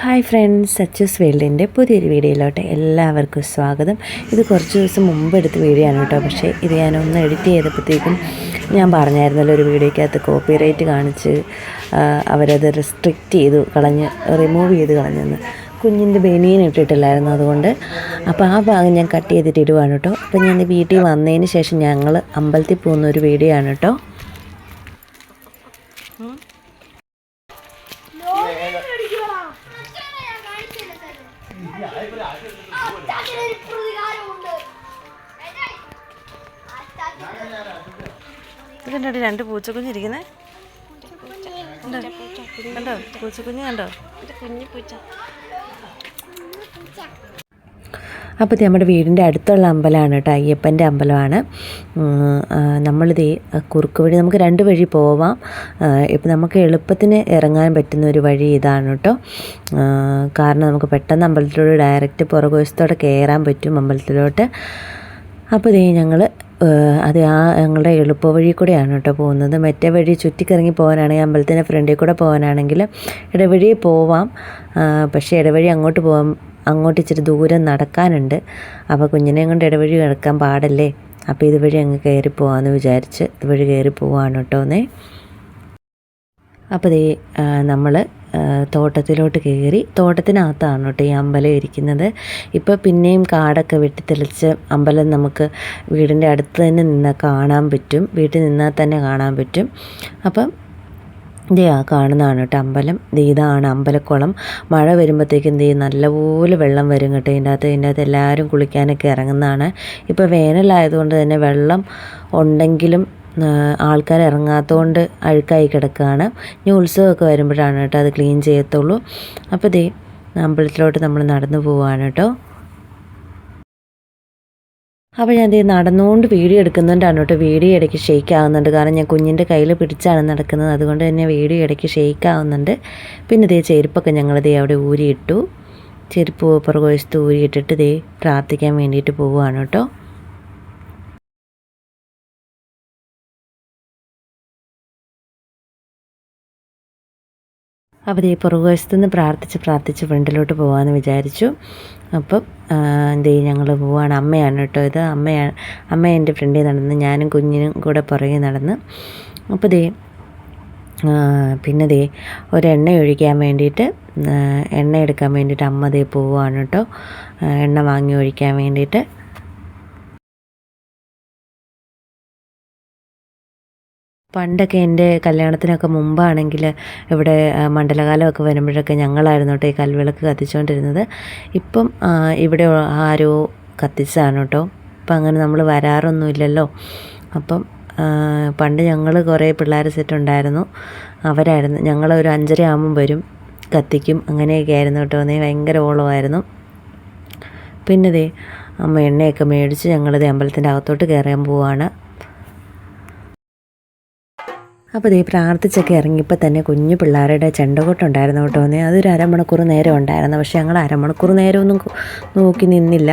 Hi friends such as വേൾഡിന്റെ പുതിയൊരു വീഡിയോയിലോട്ട് എല്ലാവർക്കും സ്വാഗതം. ഇത് കുറച്ച് ദിവസം മുമ്പ് എടുത്ത വീഡിയോ ആണ് കേട്ടോ. പക്ഷേ ഇത് ഞാനൊന്ന് എഡിറ്റ് ചെയ്തപ്പോഴത്തേക്കും ഞാൻ പറഞ്ഞായിരുന്നല്ലോ ഒരു വീഡിയോയ്ക്കകത്ത് കോപ്പി റൈറ്റ് കാണിച്ച് അവരത് റെസ്ട്രിക്റ്റ് ചെയ്തു കളഞ്ഞ് റിമൂവ് ചെയ്ത് കളഞ്ഞെന്ന്. കുഞ്ഞിന്റെ ബനിയൻ ഇട്ടിട്ടില്ലായിരുന്നു അതുകൊണ്ട്. അപ്പോൾ ആ ഭാഗം ഞാൻ കട്ട് ചെയ്തിട്ട് ഇടുവാണ് കേട്ടോ. അപ്പോൾ ഞാൻ വീട്ടിൽ വന്നതിന് ശേഷം ഞങ്ങൾ അമ്പലത്തിൽ പോകുന്ന ഒരു വീഡിയോ ആണ് കേട്ടോ. ഇതെന്താ രണ്ട് പൂച്ചക്കുഞ്ഞിരിക്കുന്നേ കണ്ടോ? പൂച്ചക്കുഞ്ഞ് കണ്ടോ? അപ്പോൾ നമ്മുടെ വീടിന്റെ അടുത്തുള്ള അമ്പലമാണ് കേട്ടോ അയ്യപ്പന്റെ അമ്പലമാണ്. നമ്മളിത് കുറുക്ക് വഴി നമുക്ക് രണ്ട് വഴി പോവാം. ഇപ്പം നമുക്ക് എളുപ്പത്തിന് ഇറങ്ങാൻ പറ്റുന്ന ഒരു വഴി ഇതാണ് കേട്ടോ കാരണം നമുക്ക് പെട്ടെന്ന് അമ്പലത്തിലോട്ട് ഡയറക്റ്റ് പുറകുവശത്തോടെ കയറാൻ പറ്റും അമ്പലത്തിലോട്ട്. അപ്പോൾ ഇതേ ഞങ്ങൾ അത് ആ ഞങ്ങളുടെ എളുപ്പ വഴി കൂടെയാണ് കേട്ടോ പോകുന്നത്. മറ്റേ വഴി ചുറ്റിക്കിറങ്ങി പോകാനാണെങ്കിൽ അമ്പലത്തിന്റെ ഫ്രണ്ടിൽ കൂടെ പോകാനാണെങ്കിൽ ഇടവഴി പോവാം. പക്ഷേ ഇടവഴി അങ്ങോട്ട് പോകാൻ അങ്ങോട്ട് ഇച്ചിരി ദൂരം നടക്കാനുണ്ട്. അപ്പോൾ കുഞ്ഞിനെ കൊണ്ട് ഇടവഴി കിടക്കാൻ പാടല്ലേ? അപ്പോൾ ഇതുവഴി അങ്ങ് കയറി പോകാമെന്ന് വിചാരിച്ച് ഇതുവഴി കയറി പോവാണ് കേട്ടോ എന്നേ അപ്പോൾ ദേ നമ്മൾ തോട്ടത്തിലോട്ട് കയറി തോട്ടത്തിനകത്താണ് കേട്ടോ ഈ അമ്പലം ഇരിക്കുന്നത്. ഇപ്പോൾ പിന്നെയും കാടൊക്കെ വെട്ടിത്തെളിച്ച് അമ്പലം നമുക്ക് വീടിന്റെ അടുത്ത് തന്നെ നിന്നാൽ കാണാൻ പറ്റും. വീട്ടിൽ നിന്നാൽ തന്നെ കാണാൻ പറ്റും. അപ്പം ദേ ആ കാണുന്നതാണ് കേട്ടോ അമ്പലം. ഇതാണ് അമ്പലക്കുളം. മഴ വരുമ്പോഴത്തേക്കും ദേ നല്ലപോലെ വെള്ളം വരും കേട്ടോ. ഇതിന്റെ അകത്ത് ഇതിന്റെ അകത്ത് എല്ലാവരും കുളിക്കാനൊക്കെ ഇറങ്ങുന്നതാണ്. ഇപ്പോൾ വേനലായതുകൊണ്ട് തന്നെ വെള്ളം ഉണ്ടെങ്കിലും ആൾക്കാർ ഇറങ്ങാത്തതുകൊണ്ട് അഴുക്കായി കിടക്കുകയാണ്. ഇനി ഉത്സവമൊക്കെ വരുമ്പോഴാണ് കേട്ടോ അത് ക്ലീൻ ചെയ്യത്തുള്ളൂ. അപ്പോൾ ദേ അമ്പലത്തിലോട്ട് നമ്മൾ നടന്നു പോവാണ് കേട്ടോ. അപ്പോൾ ഞാൻ ദേ നടന്നുകൊണ്ട് വീഡിയോ എടുക്കുന്നുണ്ടാണ് കേട്ടോ. വീഡിയോ ഇടയ്ക്ക് ഷെയ്ക്ക് ആവുന്നുണ്ട്. കാരണം ഞാൻ കുഞ്ഞിന്റെ കയ്യിൽ പിടിച്ചാണ് നടക്കുന്നത്. അതുകൊണ്ട് തന്നെ വീഡിയോ ഇടയ്ക്ക് ഷെയ്ക്ക് ആവുന്നുണ്ട്. പിന്നെ ഇതേ ചെരുപ്പൊക്കെ ഞങ്ങളിതേ അവിടെ ഊരിയിട്ടു. ചെരുപ്പ് പുറകുവശത്ത് ഊരിയിട്ടിട്ട് ഇതേ പ്രാർത്ഥിക്കാൻ വേണ്ടിയിട്ട് പോവുകയാണ് കേട്ടോ. അപ്പോൾ പുറകുവശത്ത് നിന്ന് പ്രാർത്ഥിച്ച് പ്രാർത്ഥിച്ച് ഫ്രണ്ടിലോട്ട് പോകാമെന്ന് വിചാരിച്ചു. അപ്പം എന്ത് ചെയ്യും? ഞങ്ങൾ പോവാണ്. അമ്മയാണ് കേട്ടോ ഇത്. അമ്മയാണ് അമ്മ എന്റെ ഫ്രണ്ടിൽ നടന്ന് ഞാനും കുഞ്ഞിനും കൂടെ പുറകെ നടന്ന്. അപ്പോൾ ദേ പിന്നെ ദേ ഒരു എണ്ണ ഒഴിക്കാൻ വേണ്ടിയിട്ട് എണ്ണ എടുക്കാൻ വേണ്ടിയിട്ട് അമ്മ ദേ പോവുകയാണ് കേട്ടോ. എണ്ണ വാങ്ങി ഒഴിക്കാൻ വേണ്ടിയിട്ട്. പണ്ടൊക്കെ എന്റെ കല്യാണത്തിനൊക്കെ മുമ്പാണെങ്കിൽ ഇവിടെ മണ്ഡലകാലമൊക്കെ വരുമ്പോഴൊക്കെ ഞങ്ങളായിരുന്നു കേട്ടോ ഈ കൽവിളക്ക് കത്തിച്ചുകൊണ്ടിരുന്നത്. ഇപ്പം ഇവിടെ ആരോ കത്തിച്ചതാണ് കേട്ടോ. ഇപ്പം അങ്ങനെ നമ്മൾ വരാറൊന്നുമില്ലല്ലോ. അപ്പം പണ്ട് ഞങ്ങൾ കുറേ പിള്ളേർ സെറ്റ് ഉണ്ടായിരുന്നു അവരായിരുന്നു ഞങ്ങൾ ഒരു അഞ്ചര ആകുമ്പം വരും കത്തിക്കും അങ്ങനെയൊക്കെ ആയിരുന്നു കേട്ടോ. നീ ഭയങ്കര ഓളമായിരുന്നു. പിന്നെ ദേ അമ്മ എണ്ണയൊക്കെ മേടിച്ച് ഞങ്ങളിത് അമ്പലത്തിന്റെ അകത്തോട്ട് കയറാൻ പോവാണ്. അപ്പോൾ ദേ പ്രാർത്ഥിച്ചൊക്കെ ഇറങ്ങിയപ്പോൾ തന്നെ കുഞ്ഞു പിള്ളേരുടെ ചെണ്ടകൊട്ടുണ്ടായിരുന്നു കേട്ടോ. അതൊരു അരമണിക്കൂർ നേരം ഉണ്ടായിരുന്നു. പക്ഷേ ഞങ്ങൾ അരമണിക്കൂർ നേരമൊന്നും നോക്കി നിന്നില്ല.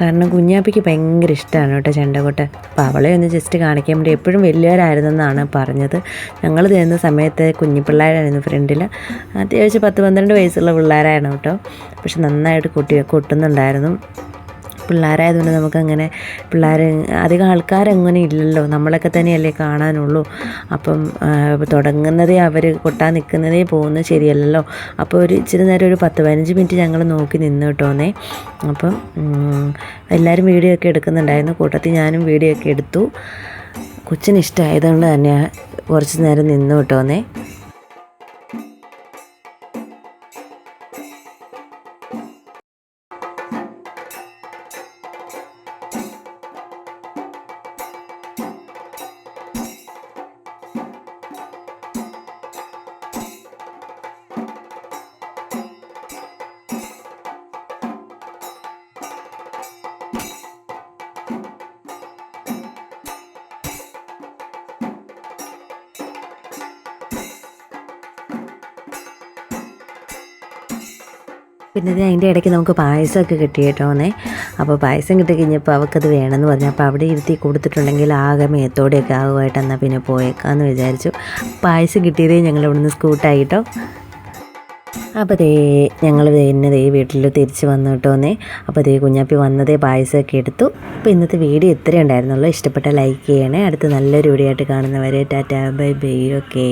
കാരണം കുഞ്ഞാപ്പിക്ക് ഭയങ്കര ഇഷ്ടമാണ് കേട്ടോ ചെണ്ടകൊട്ട്. അപ്പോൾ അവളെ ഒന്ന് ജസ്റ്റ് കാണിക്കാൻ വേണ്ടി എപ്പോഴും വലിയവരായിരുന്നെന്നാണ് പറഞ്ഞത്. ഞങ്ങൾ തരുന്ന സമയത്ത് കുഞ്ഞു പിള്ളേരായിരുന്നു ഫ്രണ്ടിൽ അത്യാവശ്യം പത്ത് പന്ത്രണ്ട് വയസ്സുള്ള പിള്ളേരായിരുന്നു കേട്ടോ. പക്ഷെ നന്നായിട്ട് കൊട്ടി കൊട്ടുന്നുണ്ടായിരുന്നു. പിള്ളേരായതുകൊണ്ട് നമുക്കങ്ങനെ പിള്ളേർ അധികം ആൾക്കാരങ്ങനെ ഇല്ലല്ലോ. നമ്മളൊക്കെ തന്നെയല്ലേ കാണാനുള്ളൂ. അപ്പം തുടങ്ങുന്നതേ അവർ കൊട്ടാൻ നിൽക്കുന്നതേ പോകുന്നത് ശരിയല്ലല്ലോ. അപ്പോൾ ഒരു ഇച്ചിരി നേരം ഒരു പത്ത് പതിനഞ്ച് മിനിറ്റ് ഞങ്ങൾ നോക്കി നിന്ന് കേട്ടോന്നേ. അപ്പം എല്ലാവരും വീഡിയോ ഒക്കെ എടുക്കുന്നുണ്ടായിരുന്നു. കൂട്ടത്തിൽ ഞാനും വീഡിയോ ഒക്കെ എടുത്തു. കൊച്ചിന് ഇഷ്ടമായതുകൊണ്ട് തന്നെ കുറച്ച് നേരം നിന്ന് കേട്ടോന്നേ. പിന്നെ ഇത് അതിന്റെ ഇടയ്ക്ക് നമുക്ക് പായസമൊക്കെ കിട്ടി കേട്ടോന്നേ അപ്പോൾ പായസം കിട്ടി കഴിഞ്ഞപ്പോൾ അവൾക്കത് വേണമെന്ന് പറഞ്ഞു. അപ്പോൾ അവിടെ ഇരുത്തി കൊടുത്തിട്ടുണ്ടെങ്കിൽ ആകെ മേത്തോടെയൊക്കെ ആകുമായിട്ട് എന്നാൽ പിന്നെ പോയേക്കാമെന്ന് വിചാരിച്ചു. പായസം കിട്ടിയതേ ഞങ്ങൾ ഇവിടുന്ന് സ്കൂട്ടായിട്ടോ. അപ്പോൾ ദേ ഞങ്ങൾ തന്നെ ദേ വീട്ടിൽ തിരിച്ച് വന്നു കേട്ടോന്നേ. അപ്പോൾ ദേ കുഞ്ഞാപ്പി വന്നതേ പായസമൊക്കെ എടുത്തു. അപ്പോൾ ഇന്നത്തെ വീഡിയോ ഇത്രയേ ഉണ്ടായിരുന്നുള്ളൂ. ഇഷ്ടപ്പെട്ട ലൈക്ക് ചെയ്യണേ. അടുത്ത് നല്ലൊരു വീഡിയോ ആയിട്ട് കാണുന്നവരെ ടാറ്റാ ബൈ ബൈ ഓക്കേ.